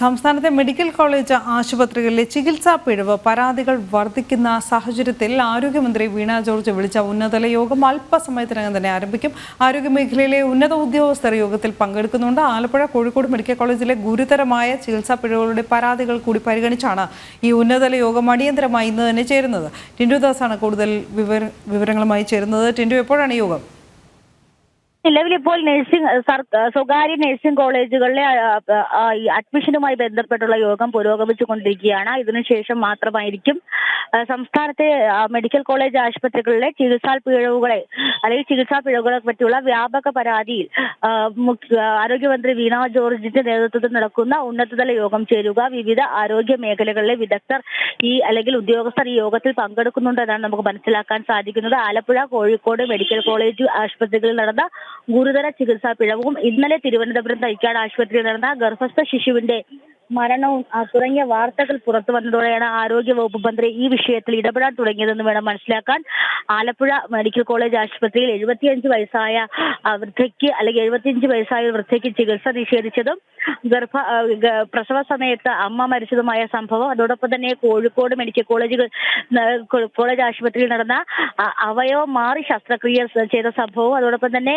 സംസ്ഥാനത്തെ medical college ആശുപത്രികളിലെ ചികിത്സാ പിഴവ് പരാതികൾ വർദ്ധിക്കുന്ന സാഹചര്യത്തിൽ ആരോഗ്യമന്ത്രി വീണ ജോർജ് വിളിച്ച ഉന്നതതല യോഗം അല്പസമയത്തിനകം തന്നെ ആരംഭിക്കും. ആരോഗ്യമേഖലയിലെ ഉന്നത ഉദ്യോഗസ്ഥർ യോഗത്തിൽ പങ്കെടുക്കുന്നുണ്ട്. ആലപ്പുഴ കോഴിക്കോട് മെഡിക്കൽ കോളേജിലെ ഗുരുതരമായ ചികിത്സാ പിഴവുകളുടെ പരാതികൾ കൂടി പരിഗണിച്ചാണ് ഈ ഉന്നതതല യോഗം അടിയന്തരമായി ഇന്ന് തന്നെ ചേരുന്നത്. ടിൻഡു ദാസാണ് കൂടുതൽ വിവര വിവരങ്ങളുമായി ചേരുന്നത്. ടിൻഡു എപ്പോഴാണ് യോഗം? നിലവിലിപ്പോൾ നഴ്സിംഗ് സ്വകാര്യ നഴ്സിംഗ് കോളേജുകളിലെ അഡ്മിഷനുമായി ബന്ധപ്പെട്ടുള്ള യോഗം പുരോഗമിച്ചുകൊണ്ടിരിക്കുകയാണ്. ഇതിനുശേഷം മാത്രമായിരിക്കും സംസ്ഥാനത്തെ മെഡിക്കൽ കോളേജ് ആശുപത്രികളിലെ ചികിത്സാ പിഴവുകളെ അല്ലെങ്കിൽ ചികിത്സാ പിഴവുകളെ പറ്റിയുള്ള വ്യാപക പരാതിയിൽ ആരോഗ്യമന്ത്രി വീണ ജോർജിന്റെ നേതൃത്വത്തിൽ നടക്കുന്ന ഉന്നതതല യോഗം ചേരുക. വിവിധ ആരോഗ്യ മേഖലകളിലെ വിദഗ്ധർ ഈ അല്ലെങ്കിൽ ഉദ്യോഗസ്ഥർ ഈ യോഗത്തിൽ പങ്കെടുക്കുന്നുണ്ടെന്നാണ് നമുക്ക് മനസ്സിലാക്കാൻ സാധിക്കുന്നത്. ആലപ്പുഴ കോഴിക്കോട് മെഡിക്കൽ കോളേജ് ആശുപത്രികളിൽ നടന്ന ഗുരുതര ചികിത്സാ പിഴവും ഇന്നലെ തിരുവനന്തപുരം തൈക്കാട് ആശുപത്രിയിൽ നടന്ന ഗർഭസ്ഥ ശിശുവിന്റെ മരണവും തുടങ്ങിയ വാർത്തകൾ പുറത്തു വന്നതോടെയാണ് ആരോഗ്യ വകുപ്പ് മന്ത്രി ഈ വിഷയത്തിൽ ഇടപെടാൻ തുടങ്ങിയതെന്ന് വേണം മനസ്സിലാക്കാൻ. ആലപ്പുഴ മെഡിക്കൽ കോളേജ് ആശുപത്രിയിൽ എഴുപത്തിയഞ്ച് വയസ്സായ വൃദ്ധയ്ക്ക് അല്ലെങ്കിൽ എഴുപത്തിയഞ്ച് വയസ്സായ വൃദ്ധയ്ക്ക് ചികിത്സ നിഷേധിച്ചതും ഗർഭ പ്രസവ സമയത്ത് അമ്മ മരിച്ചതുമായ സംഭവം. അതോടൊപ്പം തന്നെ കോഴിക്കോട് മെഡിക്കൽ കോളേജുകൾ കോളേജ് ആശുപത്രിയിൽ നടന്ന അവയവം മാറി ശസ്ത്രക്രിയ ചെയ്ത സംഭവവും അതോടൊപ്പം തന്നെ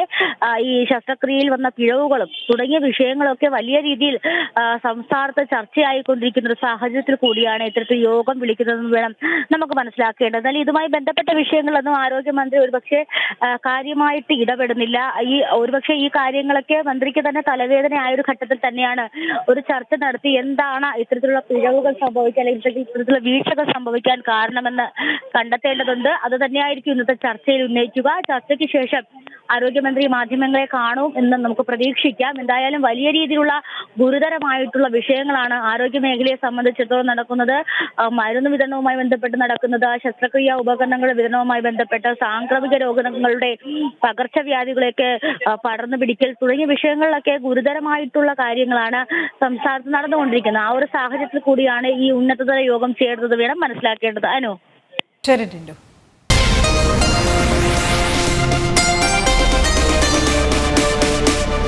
ഈ ശസ്ത്രക്രിയയിൽ വന്ന പിഴവുകളും തുടങ്ങിയ വിഷയങ്ങളൊക്കെ വലിയ രീതിയിൽ ആ, സംസ്ഥാനത്ത് ചർച്ചയായിക്കൊണ്ടിരിക്കുന്ന ഒരു സാഹചര്യത്തിൽ കൂടിയാണ് ഇത്തരത്തിൽ യോഗം വിളിക്കുന്നതെന്ന് വേണം നമുക്ക് മനസ്സിലാക്കേണ്ടത്. എന്നാൽ ഇതുമായി ബന്ധപ്പെട്ട വിഷയങ്ങളൊന്നും ആരോഗ്യമന്ത്രി ഒരുപക്ഷെ കാര്യമായിട്ട് ഇടപെടുന്നില്ല. ഈ ഒരുപക്ഷെ ഈ കാര്യങ്ങളൊക്കെ മന്ത്രിക്ക് തന്നെ തലവേദനയായ ഒരു ഘട്ടത്തിൽ തന്നെയാണ് ഒരു ചർച്ച നടത്തി എന്താണ് ഇത്തരത്തിലുള്ള പിഴവുകൾ സംഭവിക്കാൻ അല്ലെങ്കിൽ ഇത്തരത്തിലുള്ള വീഴ്ചകൾ സംഭവിക്കാൻ കാരണമെന്ന് കണ്ടെത്തേണ്ടതുണ്ട്. അത് തന്നെയായിരിക്കും ഇന്നത്തെ ചർച്ചയിൽ ഉന്നയിക്കുക. ചർച്ചയ്ക്ക് ശേഷം ആരോഗ്യമന്ത്രി മാധ്യമങ്ങളെ കാണും എന്ന് നമുക്ക് പ്രതീക്ഷിക്കാം. എന്തായാലും വലിയ രീതിയിലുള്ള ഗുരുതരമായിട്ടുള്ള വിഷയങ്ങളാണ് ആരോഗ്യ മേഖലയെ സംബന്ധിച്ചിടത്തോളം നടക്കുന്നത്. മരുന്ന് വിതരണവുമായി ബന്ധപ്പെട്ട് നടക്കുന്നത് ശസ്ത്രക്രിയ ഉപകരണങ്ങളുടെ വിതരണവുമായി ബന്ധപ്പെട്ട് സാംക്രമിക രോഗങ്ങളുടെ പകർച്ചവ്യാധികളെയൊക്കെ പടർന്നു പിടിക്കൽ തുടങ്ങിയ വിഷയങ്ങളിലൊക്കെ ഗുരുതരമായിട്ടുള്ള കാര്യങ്ങളാണ് സംസ്ഥാനത്ത് നടന്നുകൊണ്ടിരിക്കുന്നത്. ആ ഒരു സാഹചര്യത്തിൽ കൂടിയാണ് ഈ ഉന്നതതല യോഗം ചേർന്നത് വേണം മനസ്സിലാക്കേണ്ടത്. അനു? ശരി